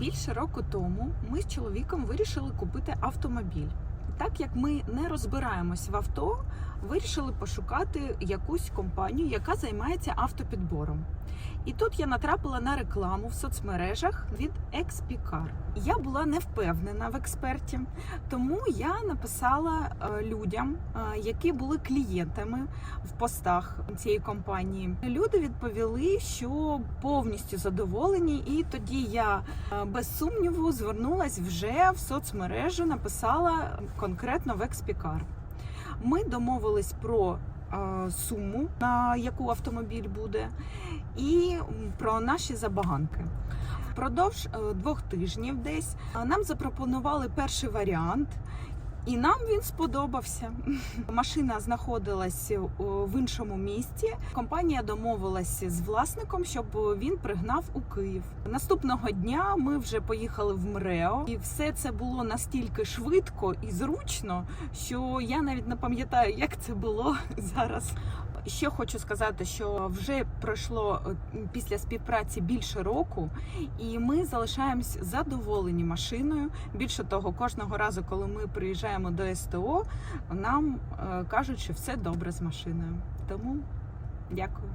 Більше року тому ми з чоловіком вирішили купити автомобіль. Так як ми не розбираємось в авто, вирішили пошукати якусь компанію, яка займається автопідбором. І тут я натрапила на рекламу в соцмережах від Expicar. Я була не впевнена в експерті, тому я написала е, людям, е, які були клієнтами в постах цієї компанії. Люди відповіли, що повністю задоволені, і тоді я е, без сумніву звернулась вже в соцмережу, написала конкретно в Експікар. Ми домовились про суму, на яку автомобіль буде, і про наші забаганки. Впродовж е, двох тижнів десь нам запропонували перший варіант. І нам він сподобався. Машина знаходилась е, в іншому місті. Компанія домовилася з власником, щоб він пригнав у Київ. Наступного дня ми вже поїхали в МРЕО, і все це було настільки швидко і зручно, що я навіть не пам'ятаю, як це було зараз. Ще хочу сказати, що вже пройшло е, після співпраці більше року, і ми залишаємось задоволені машиною. Більше того, кожного разу, коли ми приїжджаємо до СТО, нам е, кажуть, що все добре з машиною. Тому дякую.